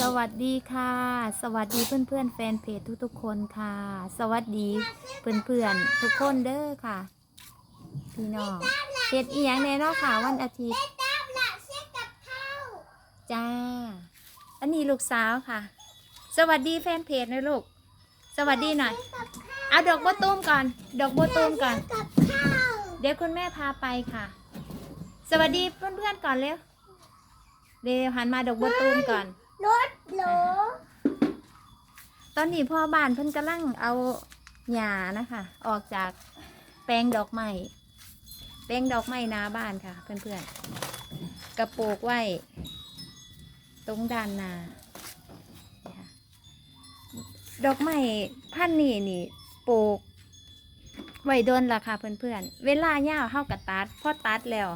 สวัสดีค่ะ สวัสดีเพื่อนเพื่อนๆ แฟนเพจทุกๆคนค่ะ สวัสดีเพื่อนเพื่อนๆทุกคนเด้อค่ะ พี่น้องเฮ็ดอีหยังแน่เนาะค่ะ วันอาทิตย์เจ้า อันนี้ลูกสาวค่ะ สวัสดีแฟนเพจนะลูก สวัสดีหน่อย เอาดอกบัวตูมก่อน ดอกบัวตูมก่อน เดี๋ยวคุณแม่พาไปค่ะ สวัสดีเพื่อนๆก่อนเร็ว เดี๋ยวหันมาดอกบัวตูมก่อน รถโหลตอนนี้พ่อบ้านเพิ่นกำลังเอาหญ้านะคะ ออกจากแปลงดอกไม้แปลงดอกไม้นาบ้านค่ะ เพื่อนๆกระโปกไว้ ตรงด้านนา ดอกไม้พันนี้นี่ปลูกไว้โดนละค่ะเพื่อนๆเวลาเห่าวเข้ากับตัดพอตัดแล้ว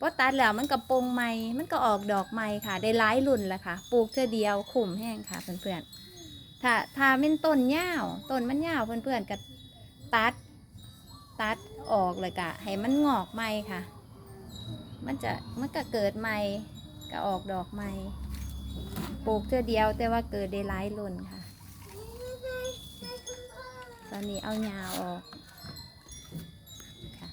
พอตัดแล้วมันก็ปงไม้มันก็ออกดอกไม้ค่ะ ได้หลายรุ่นละค่ะ ปลูกเท่อเดียวขุมแห้งค่ะเพื่อนๆถ้าถ้าเป็นต้นเห่าต้นมันเห่าเพื่อนๆก็ตัดตัดออกเลยกะให้มันงอกใหม่ค่ะ มันจะมันก็เกิดใหม่ก็ออกดอกใหม่ปลูกเท่อเดียวแต่ว่าเกิดได้หลายรุ่นค่ะ ตอนนี้เอาหญ้าออกค่ะ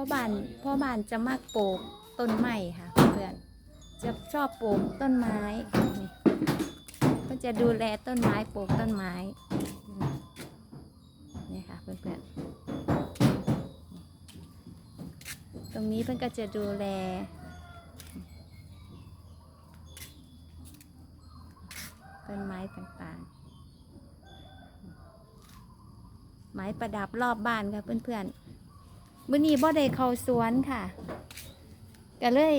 พ่อบ้านพ่อบ้านจะมักปลูกต้นไม้ค่ะเพื่อนจะชอบปลูกต้นไม้นี่ก็จะดูแลต้นไม้ปลูกต้นไม้นี่ค่ะเพื่อนๆตรงนี้เพื่อนก็จะดูแลต้นไม้ต่างๆ ไม้ประดับรอบบ้านค่ะเพื่อนๆ มื้อนี้บ่ได้เข้าสวนค่ะ ก็เลย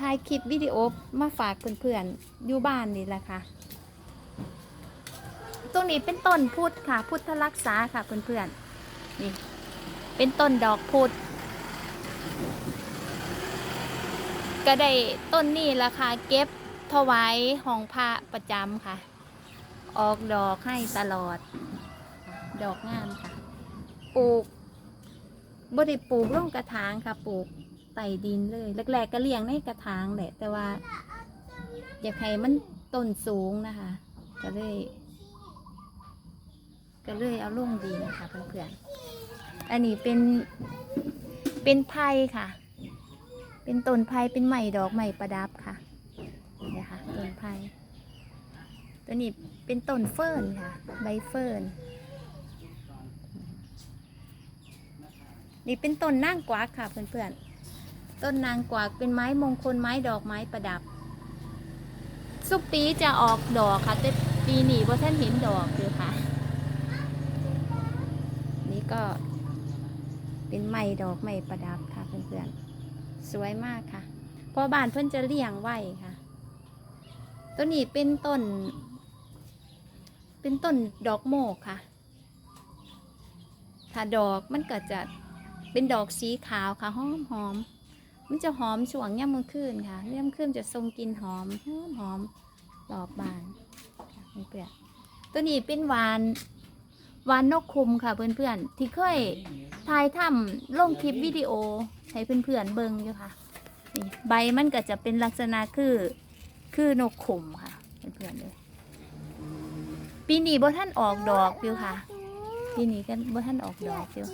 ถ่ายคลิปวิดีโอมาฝากเพื่อนๆอยู่บ้านนี่แหละค่ะ ตรงนี้เป็นต้นพุทธค่ะ พุทธรักษาค่ะเพื่อนๆนี่ เป็นต้นดอกพุทธก็ได้ต้นนี้ราคาเก็บถวายห้องพระประจำค่ะ ออกดอกให้ตลอด ดอกงามค่ะ ปลูก บไดิปลูกร่องกระถางค่ะปลูกไต่ดินเลยแรกๆก็เลี้ยงในกระถางแหละ แต่ว่าอยากให้มันต้นสูงนะคะ ก็เลยก็เลยเอาลงดีนะคะเพื่อนๆ อันนี้เป็นเป็นไผ่ค่ะ เป็นต้นไผ่เป็นใหม่ดอกใหม่ประดับค่ะเนี่ยค่ะต้นไผ่ตัวนี้เป็นต้นเฟิร์นค่ะ ใบเฟิร์น นี่เป็นต้นนางกวักค่ะเพื่อนๆ ต้นนางกวักเป็นไม้มงคลไม้ดอกไม้ประดับ สุกปีจะออกดอกค่ะ แต่ปีนี้ว่าท่านเห็นดอกเลยค่ะ นี่ก็เป็นไม้ดอกไม้ประดับค่ะเพื่อนๆ สวยมากค่ะ พอบ้านเพื่อนจะเลี้ยงไว้ค่ะ ต้นนี้เป็นต้น เป็นต้นดอกโมกค่ะ ถ้าดอกมันก็จะ เป็นดอกสีขาวค่ะหอมหอมมันจะหอมช่วงย่ำมือคืนค่ะย่ำคืนจะทรงกลิ่นหอมหอมหอมรอบบานค่ะเพื่อนๆตัวนี้เป็นหวานหวานนกคุมค่ะเพื่อนๆที่เคยถ่ายทำลงคลิปวิดีโอให้เพื่อนๆเบิ่งอยู่ค่ะนี่ใบมันก็จะเป็นลักษณะคือคือนกขุมค่ะเพื่อนๆเลยปีนี้บ่ท่านออกดอกอยู่ค่ะปีนี้กันบ่ท่านออกดอกอยู่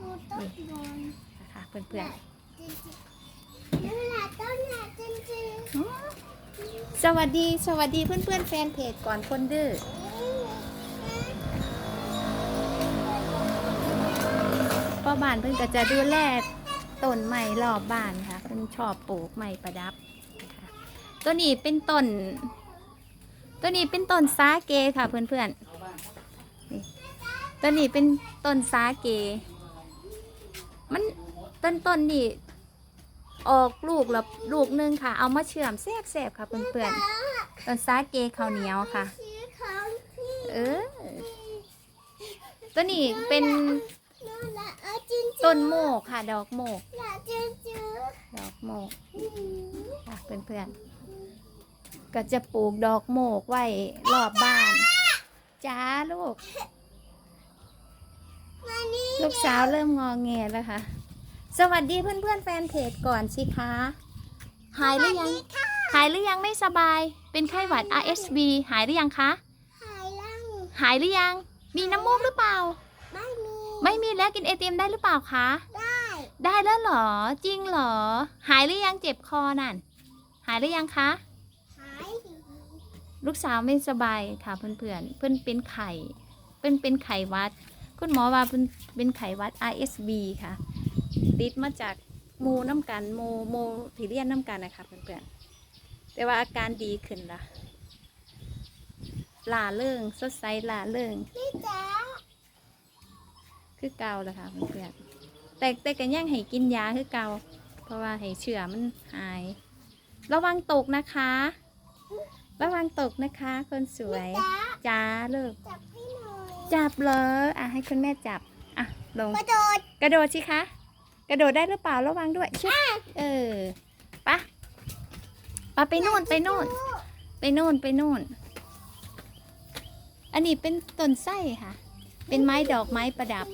นูต้องนอนนะคะเพื่อนเดี๋ยวหลานต้องหลานจริงๆสวัสดีสวัสดีเพื่อนๆ แฟนเพจก่อนคนดื้อพ่อบ้านเพิ่นก็จะดูแลต้นไม้รอบบ้านค่ะเพิ่นชอบปลูกไม้ประดับ ตัวนี้เป็นต้น ตัวนี้เป็นต้นสาเกค่ะเพื่อนๆนี่ ตัวนี้เป็นต้นสาเก มันต้นต้นนี่ออกลูกแล้วลูกหนึงค่ะ เอามาเชื่อมแซ่บๆค่ะเพื่อนๆต้นสาเกข้าวเหนียวค่ะ เออตัวนี้เป็นต้นโมกค่ะ ดอกโมก ดอกโมกค่ะเพื่อนๆก็จะปลูกดอกโมกไว้รอบบ้าน จ้าลูก มานี่ลูกสาวเริ่มงอแงแล้วค่ะ สวัสดีเพื่อนๆแฟนเพจก่อนสิคะ หายหรือยัง หายหรือยังไม่สบาย เป็นไข้หวัด RSV หายหรือยังคะ หายลังหายหรือยัง มีน้ำมูกหรือเปล่า ไม่มี ไม่มีแล้วกินเอทีเอ็มได้หรือเปล่าคะ ได้ ได้แล้วเหรอ จริงเหรอ หายหรือยังเจ็บคอนั่น หายหรือยังคะ หาย ลูกสาวไม่สบายค่ะเพื่อนๆเพื่อนเป็นไข่ เพื่อนเป็นไข้หวัด คุณหมอว่าเพื่อนเป็นไข้หวัด RSV ค่ะ ติดมาจากโมน้ำกันโมโมทีเรียนน้ำกันนะคะเพื่อนๆแต่ว่าอาการดีขึ้นละลาเริงสดใสลาเริงพี่จ๋าคือเกาล้วค่ะเพื่อนๆแต่แต่กันยังให้กินยาคือเกาเพราะว่าให้เชื้อมันหาย ระวังตกนะคะ ระวังตกนะคะ คนสวยจ้าเลิก จับให้หน่อยจับเลยอะให้คุณแม่จับ อะลง กระโดด กระโดดสิคะ กระโดดได้หรือเปล่าระวังด้วยชุบเออปะปะไปนู่นไปนู่น ไปนู่นไปนู่น อันนี้เป็นต้นไส้ค่ะ เป็นไม้ดอกไม้ประดับ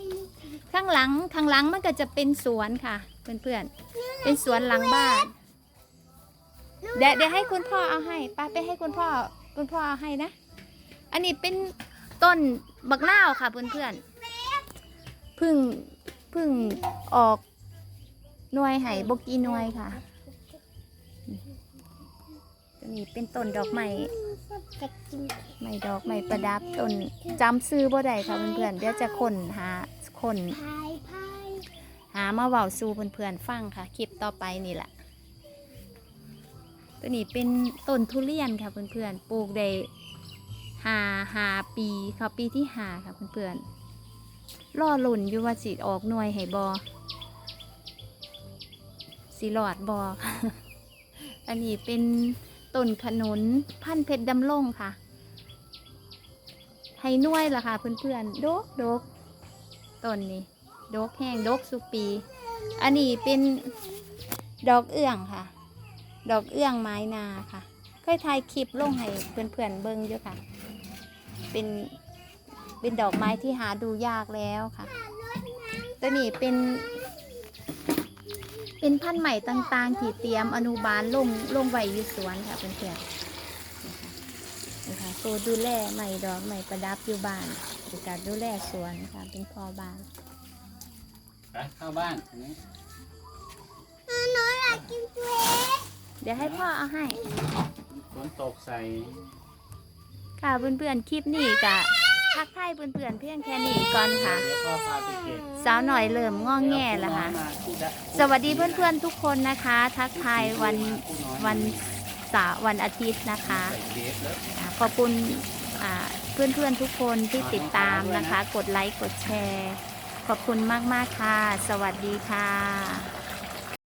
ข้างหลังข้างหลังมันก็จะเป็นสวนค่ะ เพื่อนๆเป็นสวนหลังบ้าน เดี๋ยวเดี๋ยวให้คุณพ่อเอาให้ป้าไปให้คุณพ่อ คุณพ่อเอาให้นะ อันนี้เป็น ต้นบักนาวค่ะเพื่อนๆเพึ่งพึ่งออกหน่วยไห้บกีหน่วยค่ะตัวนี้เป็นต้นดอกไม้ไม้ดอกไม้ประดับต้นจำซื้อบ่ได้ค่ะเพื่อนๆเดี๋ยวจะคนหาคนพายพายหามาเว้าสู่เพื่อนๆฟังค่ะ คลิปต่อไปนี่แหละตัวนี้เป็นต้นทุเรียนค่ะเพื่อนๆปลูกได้ หาหาปีเขาปีที่หาค่ะเพื่อนๆล่อหลุ่นอยู่ว่าสิออกหน่วยให้บอสิหลอดบออันนี้เป็นต้นขนุนพันธุ์เพชรดำลงค่ะให้น่วยล่ะค่ะเพื่อนๆโดกโดกต้นนี้ดกแห้งดกสุปี อันนี้เป็นดอกเอื้องค่ะ ดอกเอื้องไม้นาค่ะ เคยถ่ายคลิปลงให้เพื่อนๆเบิ้งอยู่ค่ะ เป็นเป็นดอกไม้ที่หาดูยากแล้วค่ะ ตัวนี้เป็นเป็นพันธุ์ใหม่ต่างๆ ที่เตรียมอนุบาลลงลงไว้อยู่สวนค่ะเพื่อนๆนะคะตัวดูแลใหม่ดอกใหม่ประดับอยู่บ้านเป็นการดูแลสวนค่ะ เป็นพ่อบ้านไปเข้าบ้านอันนี้หนูอยากกินเค้กเดี๋ยวให้พ่อเอาให้ฝนตกใส่ ค่ะเพื่อนๆคลิปนี้กะทักทายเพื่อนๆเพียงแค่นี้ก่อนค่ะเดี๋ยวพ่อพาไปเก็บสาวหน่อยเริ่มง่องแง่แล้วค่ะ สวัสดีเพื่อนๆทุกคนนะคะ ทักทายวันวันเสาร์วันอาทิตย์นะคะใส่เดฟแล้วอ่าขอบคุณอ่าเพื่อนๆทุกคนที่ติดตามนะคะ กดไลค์กดแชร์ ขอบคุณมากๆค่ะ สวัสดีค่ะ